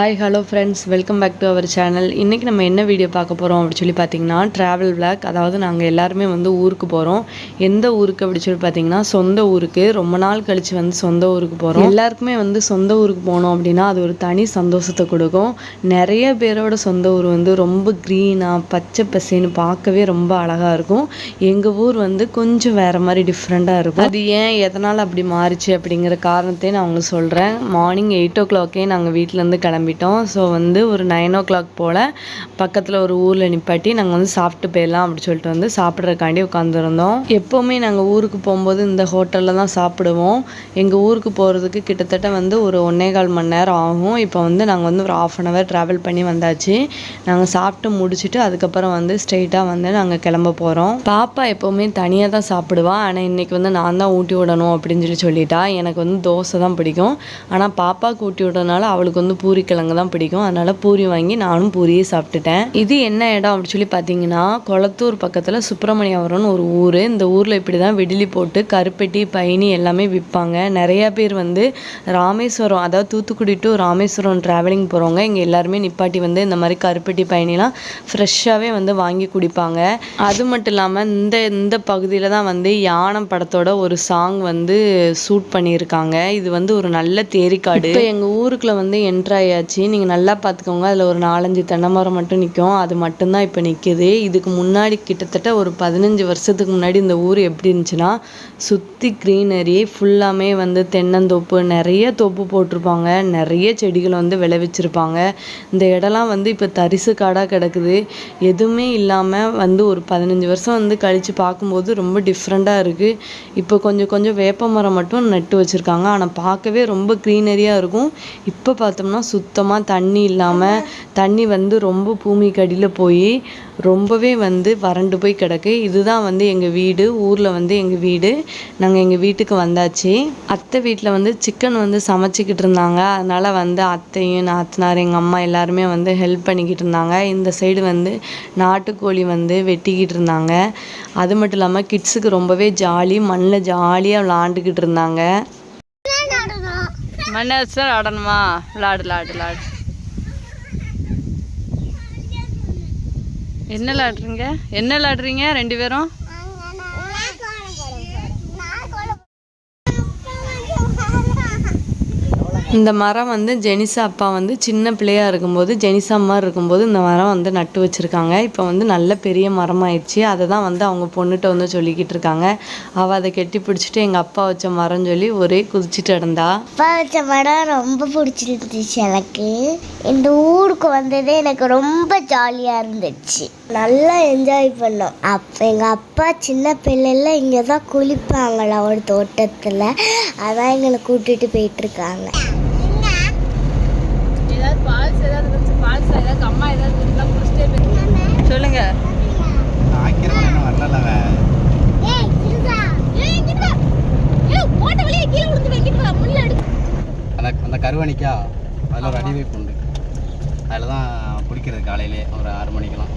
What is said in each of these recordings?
Hi hello friends welcome back to our channel இன்றைக்கி நம்ம என்ன வீடியோ பார்க்க போகிறோம் அப்படின்னு சொல்லி பார்த்தீங்கன்னா ட்ராவல் vlog. அதாவது நாங்கள் எல்லாருமே வந்து ஊருக்கு போகிறோம் எந்த ஊருக்கு அப்படி சொல்லி பார்த்தீங்கன்னா சொந்த ஊருக்கு. ரொம்ப நாள் கழித்து வந்து சொந்த ஊருக்கு போகிறோம் எல்லாருக்குமே வந்து சொந்த ஊருக்கு போனோம் அப்படின்னா அது ஒரு தனி சந்தோஷத்தை கொடுக்கும். நிறைய பேரோட சொந்த ஊர் வந்து ரொம்ப க்ரீனாக பச்சை பசேன்னு பார்க்கவே ரொம்ப அழகாக இருக்கும். எங்கள் ஊர் வந்து கொஞ்சம் வேறு மாதிரி டிஃப்ரெண்ட்டாக இருக்கும். அது ஏன் எதனால் அப்படி மாறிச்சு அப்படிங்கிற காரணத்தையும் நான் உங்களுக்கு சொல்கிறேன் மார்னிங் எயிட் ஓ கிளாக்கே நாங்கள் வீட்டிலேருந்து கிளம்பிட்டோம். ஸோ வந்து ஒரு நைன் ஓ கிளாக் போல் பக்கத்தில் ஒரு ஊரில் நிப்பாட்டி நாங்கள் வந்து சாப்பிட்டு போயிடலாம் அப்படி சொல்லிட்டு வந்து சாப்பிட்றதுக்காண்டி உட்காந்துருந்தோம் எப்போவுமே நாங்கள் ஊருக்கு போகும்போது இந்த ஹோட்டலில் தான் சாப்பிடுவோம். எங்கள் ஊருக்கு போகிறதுக்கு கிட்டத்தட்ட வந்து ஒரு ஒன்னே கால் மணி நேரம் ஆகும். இப்போ வந்து நாங்கள் வந்து ஒரு ஆஃப் அன் ஹவர் ட்ராவல் பண்ணி வந்தாச்சு. நாங்கள் சாப்பிட்டு முடிச்சுட்டு அதுக்கப்புறம் வந்து ஸ்ட்ரெயிட்டாக வந்து நாங்கள் கிளம்ப போகிறோம் பாப்பா எப்போவுமே தனியாக தான் சாப்பிடுவா. ஆனால் இன்றைக்கி வந்து நான் தான் ஊட்டி விடணும் அப்படின்னு சொல்லி சொல்லிட்டா. எனக்கு வந்து தோசை தான் பிடிக்கும். ஆனால் பாப்பாவுக்கு ஊட்டி விடுறதுனால அவளுக்கு வந்து பூரி கிழங்கு தான் பிடிக்கும். அதனால பூரி வாங்கி நானும் பூரியே சாப்பிட்டுட்டேன். இது என்ன இடம் அப்படின்னு சொல்லி பார்த்தீங்கன்னா கொளத்தூர் பக்கத்தில் சுப்பிரமணியபுரம்னு ஒரு ஊர். இந்த ஊரில் இப்படி தான் வெடிலி போட்டு கருப்பெட்டி பயணி எல்லாமே விற்பாங்க நிறையா பேர் வந்து ராமேஸ்வரம் அதாவது தூத்துக்குடி டு ராமேஸ்வரம் ட்ராவலிங் போகிறவங்க இங்கே எல்லாருமே நிப்பாட்டி வந்து இந்த மாதிரி கருப்பெட்டி பயணிலாம் ஃப்ரெஷ்ஷாகவே வந்து வாங்கி குடிப்பாங்க. அது மட்டும் இல்லாமல் இந்த இந்த பகுதியில் தான் வந்து யானம் படத்தோட ஒரு சாங் வந்து ஷூட் பண்ணியிருக்காங்க. இது வந்து ஒரு நல்ல தேரிக்காடு. இப்போ எங்கள் ஊருக்குள்ள வந்து என்ட்ராய ஆயாச்சு நீங்கள் நல்லா பார்த்துக்கோங்க அதில் ஒரு நாலஞ்சு தென்னை மரம் மட்டும் நிற்கும் அது மட்டும்தான் இப்போ நிற்கிது இதுக்கு முன்னாடி கிட்டத்தட்ட ஒரு பதினஞ்சு வருஷத்துக்கு முன்னாடி இந்த ஊர் எப்படி இருந்துச்சுன்னா சுற்றி க்ரீனரி ஃபுல்லாமே வந்து தென்னந்தோப்பு நிறைய தோப்பு போட்டிருப்பாங்க. நிறைய செடிகளை வந்து விளைவிச்சிருப்பாங்க. இந்த இடம்லாம் வந்து இப்போ தரிசு காடாக கிடக்குது. எதுவுமே இல்லாமல் வந்து ஒரு பதினஞ்சு வருஷம் வந்து கழித்து பார்க்கும்போது ரொம்ப டிஃப்ரெண்ட்டாக இருக்குது இப்போ கொஞ்சம் கொஞ்சம் வேப்ப மரம் மட்டும் நட்டு வச்சுருக்காங்க. ஆனால் பார்க்கவே ரொம்ப க்ரீனரியாக இருக்கும். இப்போ பார்த்தோம்னா சுத்தமாக தண்ணி இல்லாமல் தண்ணி வந்து ரொம்ப பூமிக்கு அடியில் போய் ரொம்பவே வந்து வறண்டு போய் கிடக்கு. இதுதான் வந்து எங்கள் வீடு. ஊரில் வந்து எங்கள் வீடு. நாங்கள் எங்கள் வீட்டுக்கு வந்தாச்சு. அத்தை வீட்டில் வந்து சிக்கன் வந்து சமைச்சிக்கிட்டு இருந்தாங்க. அதனால் வந்து அத்தையும் நாத்தனார் எங்கள் அம்மா எல்லாருமே வந்து ஹெல்ப் பண்ணிக்கிட்டு இருந்தாங்க. இந்த சைடு வந்து நாட்டுக்கோழி வந்து வெட்டிக்கிட்டு இருந்தாங்க. அது மட்டும் இல்லாமல் கிட்ஸுக்கு ரொம்பவே ஜாலி மண்ணில் ஜாலியாக விளாண்டுக்கிட்டு இருந்தாங்க. மண்ணை சார் ஆடணுமா? விளாடு விளாடு விளாடு. என்ன விளாடுறீங்க? என்ன விளாடுறீங்க? ரெண்டு பேரும்? இந்த மரம் வந்து ஜெனிசா அப்பா வந்து சின்ன பிள்ளையாக இருக்கும்போது ஜெனிசா அம்மா இருக்கும்போது இந்த மரம் வந்து நட்டு வச்சுருக்காங்க. இப்போ வந்து நல்ல பெரிய மரமாயிடுச்சு. அதை தான் வந்து அவங்க பொண்ணுகிட்ட வந்து சொல்லிக்கிட்டு இருக்காங்க. அவள் அதை கெட்டி பிடிச்சிட்டு எங்கள் அப்பா வச்ச மரம் சொல்லி ஒரே குதிச்சிட்டு இருந்தா அப்பா வச்ச மரம் ரொம்ப பிடிச்சிருந்துச்சு எனக்கு. இந்த ஊருக்கு வந்ததே எனக்கு ரொம்ப ஜாலியாக இருந்துச்சு. நல்லா என்ஜாய் பண்ணோம். அப்போ எங்கள் அப்பா சின்ன பிள்ளைல இங்கே தான் குளிப்பாங்களா ஒரு தோட்டத்தில். அதான் எங்களை கூட்டிகிட்டு போயிட்டுருக்காங்க சொல்லுங்க. அந்த அந்த கருவணிக்கா அதில் ஒரு அடி வைப்பு உண்டு. அதில் தான் குளிக்கிறது காலையிலே ஒரு ஆறு மணிக்கெல்லாம்.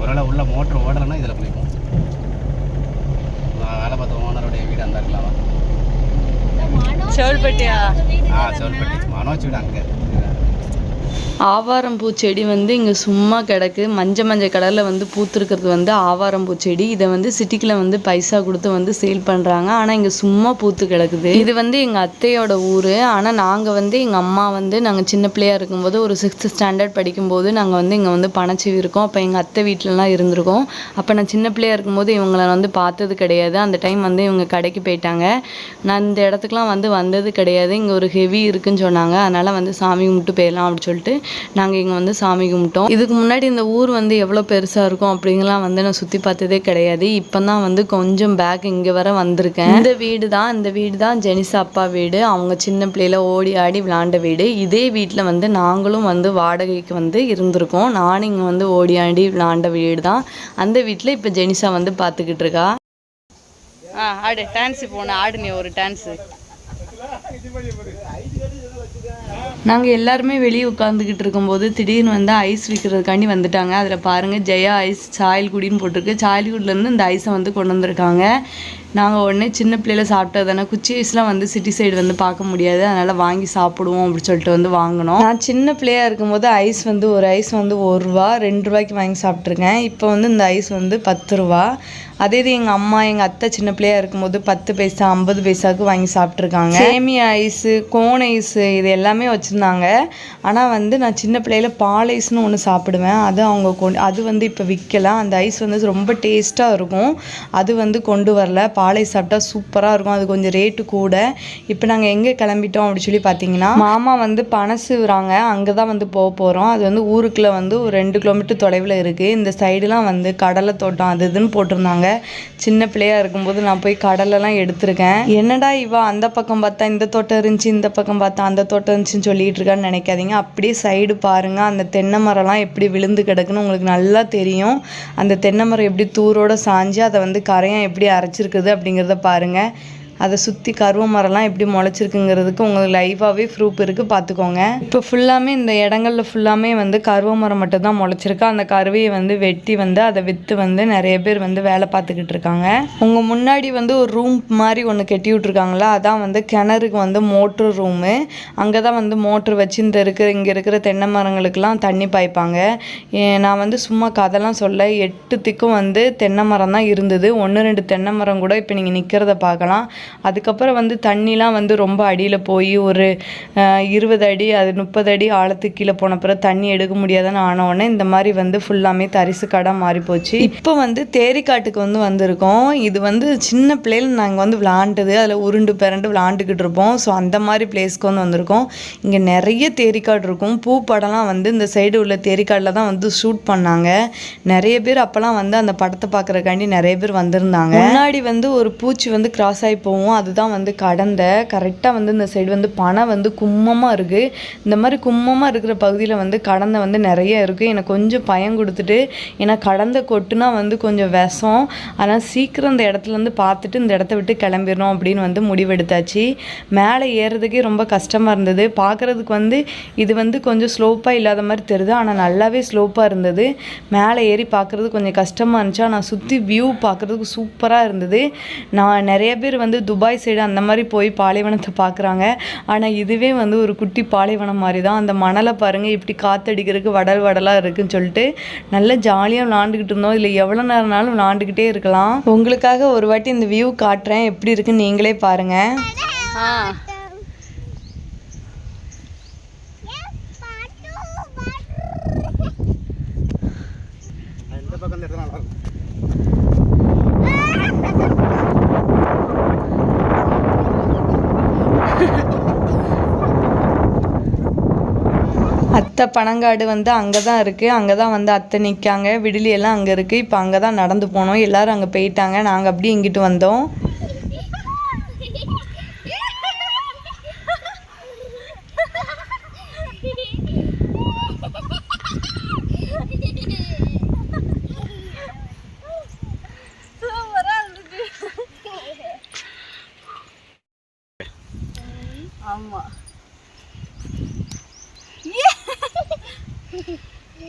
ஒருவேளை உள்ள மோட்ரு ஓடலைன்னா இதில் குளிப்போம். நான் வேலை பார்த்த ஓனருடைய வீடு அந்த இருக்கலாம் செவல்பட்டியா? ஆ சோல்பட்டி மனோஜ் வீடு அங்கே. ஆவாரம்பூ செடி வந்து இங்கே சும்மா கிடக்கு. மஞ்சள் மஞ்சள் கலரில் வந்து பூத்துருக்கிறது வந்து ஆவாரம்பூ செடி. இதை வந்து சிட்டிக்கில் வந்து பைசா கொடுத்து வந்து சேல் பண்ணுறாங்க ஆனால் இங்கே சும்மா பூத்து கிடக்குது. இது வந்து எங்கள் அத்தையோட ஊர். ஆனால் நாங்கள் வந்து எங்கள் அம்மா வந்து நாங்கள் சின்ன பிள்ளையா இருக்கும்போது ஒரு சிக்ஸ்த் ஸ்டாண்டர்ட் படிக்கும்போது நாங்கள் வந்து இங்கே வந்து பணச்சிவி இருக்கோம். அப்போ எங்கள் அத்தை வீட்டிலலாம் இருந்திருக்கோம். அப்போ நான் சின்ன பிள்ளையா இருக்கும்போது இவங்களை வந்து பார்த்தது கிடையாது. அந்த டைம் வந்து இவங்க கடைக்கு போயிட்டாங்க. நான் இந்த இடத்துக்குலாம் வந்து வந்தது கிடையாது. இங்கே ஒரு ஹெவி இருக்குன்னு சொன்னாங்க. அதனால் வந்து சாமி கும்பிட்டு போயிடலாம் அப்படின்னு சொல்லிட்டு நாங்கள் இங்கே வந்து சாமி கும்பிட்டோம். இதுக்கு முன்னாடி இந்த ஊர் வந்து எவ்வளோ பெருசாக இருக்கும் அப்படிங்கலாம் வந்து நான் சுற்றி பார்த்ததே கிடையாது. இப்போ தான் வந்து கொஞ்சம் பேக் இங்கே வர வந்திருக்கேன். இந்த வீடு தான் இந்த வீடு தான் ஜெனிசா அப்பா வீடு. அவங்க சின்ன பிள்ளையில ஓடி ஆடி விளாண்ட வீடு. இதே வீட்டில் வந்து நாங்களும் வந்து வாடகைக்கு வந்து இருந்திருக்கோம். நானும் இங்கே வந்து ஓடி ஆடி விளாண்ட வீடு தான் அந்த வீட்டில் இப்போ ஜெனிஸா வந்து பார்த்துக்கிட்டு இருக்கா. ஆ ஆடு டான்ஸு போன ஆடு நீ ஒரு டான்ஸு. நாங்கள் எல்லாருமே வெளியே உட்காந்துக்கிட்டு இருக்கும்போது திடீர்னு வந்து ஐஸ் விற்கிறதுக்காண்டி வந்துட்டாங்க. அதில் பாருங்கள் ஜெயா ஐஸ் சாயல்குடின்னு போட்டிருக்கு. சாயல்குடிலேருந்து இந்த ஐஸை வந்து கொண்டு வந்திருக்காங்க. நாங்கள் உடனே சின்ன பிள்ளையில சாப்பிட்டது தானே. குச்சி ஐஸ்லாம் வந்து சிட்டி சைடு வந்து பார்க்க முடியாது. அதனால் வாங்கி சாப்பிடுவோம் அப்படின்னு சொல்லிட்டு வந்து வாங்கினோம். நான் சின்ன பிள்ளையா இருக்கும்போது ஐஸ் வந்து ஒரு ஐஸ் வந்து ஒரு ரூபா ரெண்டு ரூபாய்க்கு வாங்கி சாப்பிட்ருக்கேன் இப்போ வந்து இந்த ஐஸ் வந்து பத்து ரூபா. அதே இது எங்கள் அம்மா எங்கள் அத்தை சின்ன பிள்ளையாக இருக்கும்போது பத்து பைசா ஐம்பது பைசாவுக்கு வாங்கி சாப்பிட்ருக்காங்க சேமியா ஐஸு கோன் ஐஸு இது எல்லாமே வச்சுருந்தாங்க. ஆனால் வந்து நான் சின்ன பிள்ளையில பால் ஐஸ்னு ஒன்று சாப்பிடுவேன். அது அவங்க கொண்டு அது வந்து இப்போ விற்கலாம் அந்த ஐஸ் வந்து ரொம்ப டேஸ்ட்டாக இருக்கும். அது வந்து கொண்டு வரல. பாலை சாப்பிட்டா சூப்பராக இருக்கும். அது கொஞ்சம் ரேட்டு கூட. இப்போ நாங்கள் எங்கே கிளம்பிட்டோம் அப்படின்னு சொல்லி பார்த்தீங்கன்னா மாமா வந்து பனசுறாங்க அங்கே தான் வந்து போக போகிறோம் அது வந்து ஊருக்குள்ளே வந்து ஒரு ரெண்டு கிலோமீட்டர் தொலைவில் இருக்குது இந்த சைடுலாம் வந்து கடலை தோட்டம் அது இதுன்னு போட்டிருந்தாங்க. சின்ன பிள்ளையா இருக்கும்போது நான் போய் கடலெல்லாம் எடுத்திருக்கேன். என்னடா இவா அந்த பக்கம் பார்த்தா இந்த தோட்டம் இருந்துச்சு இந்த பக்கம் பார்த்தா அந்த தோட்டம் இருந்துச்சுன்னு சொல்லிட்டு இருக்கான்னு நினைக்காதீங்க. அப்படியே சைடு பாருங்கள் அந்த தென்னை மரம்லாம் எப்படி விழுந்து கிடக்குன்னு உங்களுக்கு நல்லா தெரியும். அந்த தென்னை மரம் எப்படி தூரோட சாஞ்சு அதை வந்து கரையான் எப்படி அரைச்சிருக்குது அப்படிங்கிறத பாருங்க. அதை சுற்றி கருவ மரம்லாம் எப்படி முளைச்சிருக்குங்கிறதுக்கு உங்களுக்கு லைவாகவே ப்ரூஃப் இருக்குது பார்த்துக்கோங்க. இப்போ ஃபுல்லாமே இந்த இடங்கள்ல ஃபுல்லாமே வந்து கருவ மரம் மட்டும்தான் முளைச்சிருக்கு. அந்த கருவையை வந்து வெட்டி வந்து அதை விற்று வந்து நிறைய பேர் வந்து வேலை பார்த்துக்கிட்டு இருக்காங்க. உங்கள் முன்னாடி வந்து ஒரு ரூம் மாதிரி ஒன்று கட்டி விட்ருக்காங்களா அதான் வந்து கிணறுக்கு வந்து மோட்ரு ரூமு அங்கே தான் வந்து மோட்ரு வச்சு இந்த இருக்கிற இங்கே இருக்கிற தென்னை மரங்களுக்கெல்லாம் தண்ணி பாய்ப்பாங்க. ஏ, நான் வந்து சும்மா கதைலாம் சொல்ல எட்டு திக்கும் வந்து தென்னை மரம் தான் இருந்தது. ஒன்று ரெண்டு தென்னை மரம் கூட இப்போ நீங்கள் நிற்கிறத பார்க்கலாம். அதுக்கப்புறம் வந்து தண்ணிலாம் வந்து ரொம்ப அடியில் போய் ஒரு இருபது அடி அது முப்பது அடி ஆழத்துக்கு கீழே போன பிறகு தண்ணி எடுக்க முடியாதுன்னு ஆன உடனே இந்த மாதிரி வந்து ஃபுல்லாமே தரிசு கடை மாறி போச்சு. இப்போ வந்து தேரிக்காட்டுக்கு வந்து வந்திருக்கோம். இது வந்து சின்ன பிள்ளைகள் நாங்கள் வந்து விளாண்டது. அதில் உருண்டு பிறண்டு விளாண்டுக்கிட்டு இருப்போம். ஸோ அந்த மாதிரி பிளேஸ்க்கு வந்து வந்திருக்கோம். இங்கே நிறைய தேரிக்காடு இருக்கும். பூ படம்லாம் வந்து இந்த சைடு உள்ள தேரிக்காடில் தான் வந்து ஷூட் பண்ணாங்க. நிறைய பேர் அப்போல்லாம் வந்து அந்த படத்தை பார்க்குறக்காண்டி நிறைய பேர் வந்திருந்தாங்க. முன்னாடி வந்து ஒரு பூச்சி வந்து கிராஸ் ஆகி போகும் அதுதான் வந்து கடந்த. கரெக்டாக வந்து இந்த சைடு வந்து பனை வந்து கும்மமாக இருக்குது இந்த மாதிரி கும்மமாக இருக்கிற பகுதியில் வந்து கடந்த வந்து நிறைய இருக்குது எனக்கு கொஞ்சம் பயம் கொடுத்துட்டு ஏன்னா கடந்த கொட்டுனா வந்து கொஞ்சம் விஷம். ஆனால் சீக்கிரம் இந்த இடத்துல இருந்து பார்த்துட்டு இந்த இடத்த விட்டு கிளம்பிடணும் அப்படின்னு வந்து முடிவெடுத்தாச்சு. மேலே ஏறுறதுக்கே ரொம்ப கஷ்டமாக இருந்தது. பார்க்குறதுக்கு வந்து இது வந்து கொஞ்சம் ஸ்லோப்பாக இல்லாத மாதிரி தெரியுது. ஆனால் நல்லாவே ஸ்லோப்பாக இருந்தது. மேலே ஏறி பார்க்குறது கொஞ்சம் கஷ்டமாக இருந்துச்சு. ஆனால் சுற்றி வியூ பார்க்குறதுக்கு சூப்பராக இருந்தது. நான் நிறைய பேர் வந்து துபாய் சைடு அந்த மாதிரி போய் பாலைவனத்தை பார்க்குறாங்க. ஆனால் இதுவே வந்து ஒரு குட்டி பாலைவனம் மாதிரி தான் அந்த மணலை பாருங்கள் இப்படி காற்றடிக்கிறதுக்கு வடல் வடலாக இருக்குன்னு சொல்லிட்டு நல்ல ஜாலியாக விளாண்டுக்கிட்டு இருந்தோம். இதில் எவ்வளோ நேரம்னாலும் விளாண்டுக்கிட்டே இருக்கலாம். உங்களுக்காக ஒரு வாட்டி இந்த வியூ காட்டுறேன். எப்படி இருக்குன்னு நீங்களே பாருங்கள் பக்கம் நல்லா இருக்கும். அத்தை பனங்காடு வந்து அங்கே தான் இருக்குது அங்கே தான் வந்து அத்தை நிற்காங்க விடுலியெல்லாம் அங்கே இருக்குது இப்போ அங்கே தான் நடந்து போனோம். எல்லோரும் அங்கே போயிட்டாங்க. நாங்கள் அப்படியே இங்கிட்டு வந்தோம். ஆமாம்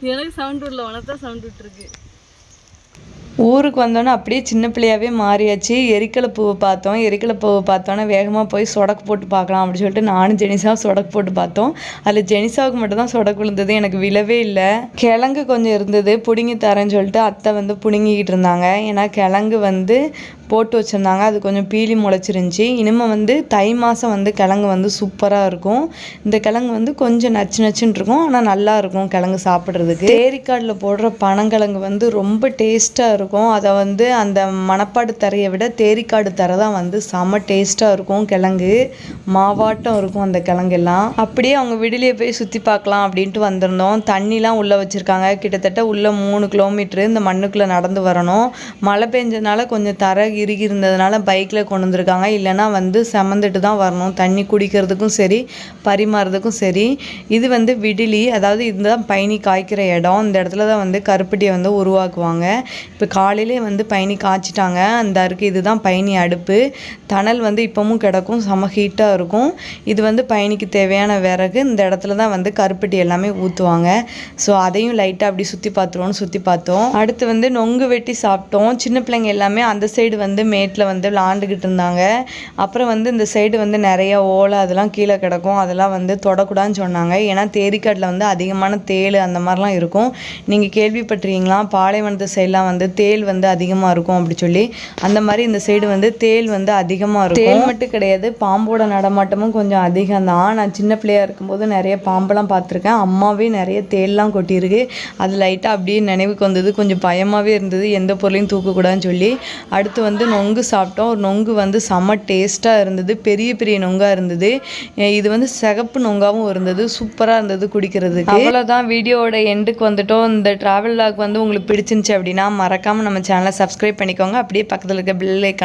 எனக்கு சவுண்ட் விடல உனக்கு தான் சவுண்ட் விட்டுருக்கு. ஊருக்கு வந்தோன்னே அப்படியே சின்ன பிள்ளையாவே மாறியாச்சு. எரிக்கலை பூவை பார்த்தோம். எரிக்கலை பூவை பார்த்தோன்னே வேகமாக போய் சொடக்கு போட்டு பார்க்கலாம் அப்படின்னு சொல்லிட்டு நானும் ஜெனிசாவும் சொடக்கு போட்டு பார்த்தோம். அதில் ஜெனிசாவுக்கு மட்டும் தான் சொடக்கு விழுந்தது. எனக்கு விழவே இல்லை. கிழங்கு கொஞ்சம் இருந்தது. பிடுங்கி தரேன்னு சொல்லிட்டு அத்தை வந்து பிடுங்கிக்கிட்டு இருந்தாங்க. ஏன்னா கிழங்கு வந்து போட்டு வச்சுருந்தாங்க. அது கொஞ்சம் பீலி முளைச்சிருந்துச்சி. இனிமேல் வந்து தை மாதம் வந்து கிழங்கு வந்து சூப்பராக இருக்கும். இந்த கிழங்கு வந்து கொஞ்சம் நச்சு நச்சுன்னு இருக்கும். ஆனால் நல்லா இருக்கும் கிழங்கு சாப்பிட்றதுக்கு. தேரிக்காடில் போடுற பனங்கிழங்கு வந்து ரொம்ப டேஸ்ட்டாக இருக்கும். இருக்கும். அதை வந்து அந்த மணப்பாடு தரையை விட தேரிக்காடு தரை தான் வந்து செம டேஸ்ட்டாக இருக்கும். கிழங்கு மாவாட்டம் இருக்கும் அந்த கிழங்கெல்லாம். அப்படியே அவங்க விடுலியை போய் சுற்றி பார்க்கலாம் அப்படின்ட்டு வந்திருந்தோம். தண்ணிலாம் உள்ளே வச்சுருக்காங்க. கிட்டத்தட்ட உள்ளே மூணு கிலோமீட்ரு இந்த மண்ணுக்குள்ளே நடந்து வரணும். மழை பெஞ்சதுனால கொஞ்சம் தரை இறுகி இருந்ததுனால பைக்கில் கொண்டு வந்திருக்காங்க. இல்லைன்னா வந்து செமந்துட்டு தான் வரணும். தண்ணி குடிக்கிறதுக்கும் சரி பரிமாறுறதுக்கும் சரி. இது வந்து விடிலி அதாவது இதுதான் பயணி காய்க்கிற இடம். இந்த இடத்துல தான் வந்து கருப்பட்டியை வந்து உருவாக்குவாங்க. இப்போ காலையிலே வந்து பயணி காய்ச்சிட்டாங்க. அந்த அறுக்கு இதுதான் பயணி அடுப்பு. தணல் வந்து இப்போவும் கிடக்கும். செம ஹீட்டாக இருக்கும். இது வந்து பயணிக்கு தேவையான விறகு. இந்த இடத்துல தான் வந்து கருப்பட்டி எல்லாமே ஊற்றுவாங்க ஸோ அதையும் லைட்டாக அப்படி சுற்றி பார்த்துருவோன்னு சுற்றி பார்த்தோம். அடுத்து வந்து நொங்கு வெட்டி சாப்பிட்டோம். சின்ன பிள்ளைங்க எல்லாமே அந்த சைடு வந்து மேட்டில் வந்து விளாண்டுக்கிட்டு இருந்தாங்க. அப்புறம் வந்து இந்த சைடு வந்து நிறைய ஓலை அதெல்லாம் கீழே கிடக்கும். அதெல்லாம் வந்து தொடக்கூடாதுன்னு சொன்னாங்க. ஏன்னா தேரிக்காட்டில் வந்து அதிகமான தேள் அந்த மாதிரிலாம் இருக்கும். நீங்கள் கேள்விப்பட்டிருக்கீங்களா? பாலைவனத்து சைட்லாம் வந்து தே தேள் வந்து அதிகமாக இருக்கும் அப்படி சொல்லி அந்த மாதிரி இந்த சைடு வந்து தேள் வந்து அதிகமாக இருக்கும். தேள் மட்டும் கிடையாது பாம்போட நடமாட்டமும் கொஞ்சம் அதிகம் தான். நான் சின்ன பிள்ளையா இருக்கும்போது நிறைய பாம்பெல்லாம் பார்த்துருக்கேன். அம்மாவே நிறைய தேள்லாம் கொட்டியிருக்கு. அது லைட்டாக அப்படியே நினைவுக்கு வந்தது. கொஞ்சம் பயமாகவே இருந்தது. எந்த பொருளையும் தூக்கக்கூடாதுன்னு சொல்லி. அடுத்து வந்து நொங்கு சாப்பிட்டோம். ஒரு நொங்கு வந்து செம்ம டேஸ்ட்டாக இருந்தது. பெரிய பெரிய நொங்காக இருந்தது. இது வந்து சிகப்பு நொங்காவும் இருந்தது. சூப்பராக இருந்தது குடிக்கிறதுக்கு. அவ்வளோதான் வீடியோவோட எண்டுக்கு வந்துட்டோம். இந்த ட்ராவல் லாக் வந்து உங்களுக்கு பிடிச்சிருந்துச்சு அப்படின்னா மறக்காமல் நம்ம சேனலை சப்ஸ்கிரைப் பண்ணிக்கோங்க. அப்படியே பக்கத்தில் இருக்க பில் ஐக்கான